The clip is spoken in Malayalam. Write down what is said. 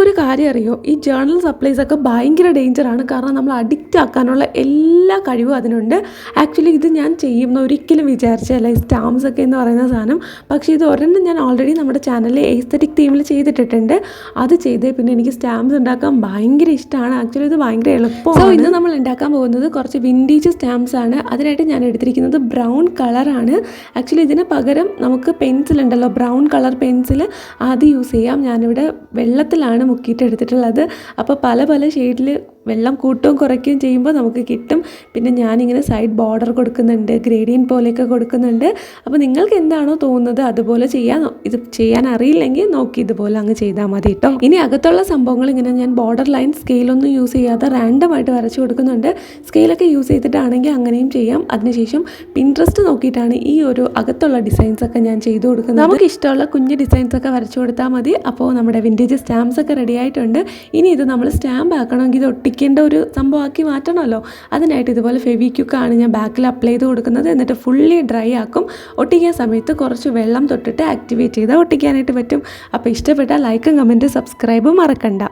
por കാര്യം അറിയോ? ഈ ജേർണൽ സപ്ലൈസ് ഒക്കെ ഭയങ്കര ഡേഞ്ചറാണ് കാരണം നമ്മൾ അഡിക്റ്റ് ആക്കാനുള്ള എല്ലാ കഴിവും അതിനുണ്ട്. ആക്ച്വലി ഇത് ഞാൻ ചെയ്യുന്ന ഒരിക്കലും വിചാരിച്ചല്ല ഈ സ്റ്റാമ്പ്സ് ഒക്കെ എന്ന് പറയുന്ന സാധനം. പക്ഷേ ഇത് ഒരെണ്ണം ഞാൻ ഓൾറെഡി നമ്മുടെ ചാനലിൽ എസ്തറ്റിക് തീമിൽ ചെയ്തിട്ടിട്ടുണ്ട്. അത് ചെയ്തേ പിന്നെ എനിക്ക് സ്റ്റാമ്പ്സ് ഉണ്ടാക്കാൻ ഭയങ്കര ഇഷ്ടമാണ് ആക്ച്വലി ഇത് ഭയങ്കര എളുപ്പമാണ്. സോ ഇന്ന് നമ്മൾ ഉണ്ടാക്കാൻ പോകുന്നത് കുറച്ച് വിന്റേജ് സ്റ്റാമ്പ്സ് ആണ്. അതിനായിട്ട് ഞാൻ എടുത്തിരിക്കുന്നത് ബ്രൗൺ കളറാണ് ആക്ച്വലി ഇതിന് പകരം നമുക്ക് പെൻസിൽ ഉണ്ടല്ലോ. ബ്രൗൺ കളർ പെൻസിൽ അത് യൂസ് ചെയ്യാം. ഞാനിവിടെ വെള്ളത്തിലാണ് മുക്കിയിട്ട് എടുത്തിട്ടുള്ളത് അപ്പോൾ പല പല ഷെയ്ഡിൽ വെള്ളം കൂട്ടുകയും കുറയ്ക്കുകയും ചെയ്യുമ്പോൾ നമുക്ക് കിട്ടും. പിന്നെ ഞാനിങ്ങനെ സൈഡ് ബോർഡർ കൊടുക്കുന്നുണ്ട് ഗ്രേഡിയൻ പോലെയൊക്കെ കൊടുക്കുന്നുണ്ട്. അപ്പോൾ നിങ്ങൾക്ക് എന്താണോ തോന്നുന്നത് അതുപോലെ ചെയ്യാൻ ഇത് ചെയ്യാൻ അറിയില്ലെങ്കിൽ നോക്കി ഇതുപോലെ അങ്ങ് ചെയ്താൽ മതി കേട്ടോ. ഇനി അകത്തുള്ള സംഭവങ്ങൾ ഇങ്ങനെ ഞാൻ ബോർഡർ ലൈൻ സ്കെയിലൊന്നും യൂസ് ചെയ്യാതെ റാൻഡമായിട്ട് വരച്ചു കൊടുക്കുന്നുണ്ട്. സ്കെയിലൊക്കെ യൂസ് ചെയ്തിട്ടാണെങ്കിൽ അങ്ങനെയും ചെയ്യാം. അതിനുശേഷം പിൻട്രസ്റ്റ് നോക്കിയിട്ടാണ് ഈ ഒരു അകത്തുള്ള ഡിസൈൻസ് ഒക്കെ ഞാൻ ചെയ്തു കൊടുക്കുന്നത്. നമുക്ക് ഇഷ്ടമുള്ള കുഞ്ഞ് ഡിസൈൻസ് ഒക്കെ വരച്ചു കൊടുത്താൽ മതി. അപ്പോൾ നമ്മുടെ വിന്റേജ് സ്റ്റാമ്പ്സ് ഒക്കെ റെഡി ആയിട്ടുണ്ട്. ഇനി ഇത് നമ്മൾ സ്റ്റാമ്പ് ആക്കണമെങ്കിൽ ഇത് ഒട്ടിക്കേണ്ട ഒരു സംഭവമാക്കി മാറ്റണമല്ലോ? അതിനായിട്ട് ഇതുപോലെ ഫെവിക്യുക്കാണ് ഞാൻ ബാക്കിൽ അപ്ലൈ ചെയ്ത് കൊടുക്കുന്നത്. എന്നിട്ട് ഫുള്ളി ഡ്രൈ ആക്കും. ഒട്ടിക്കാൻ സമയത്ത് കുറച്ച് വെള്ളം തൊട്ടിട്ട് ആക്ടിവേറ്റ് ചെയ്താൽ ഒട്ടിക്കാനായിട്ട് പറ്റും. അപ്പോൾ ഇഷ്ടപ്പെട്ടാൽ ലൈക്കും കമന്റും സബ്സ്ക്രൈബും മറക്കണ്ട.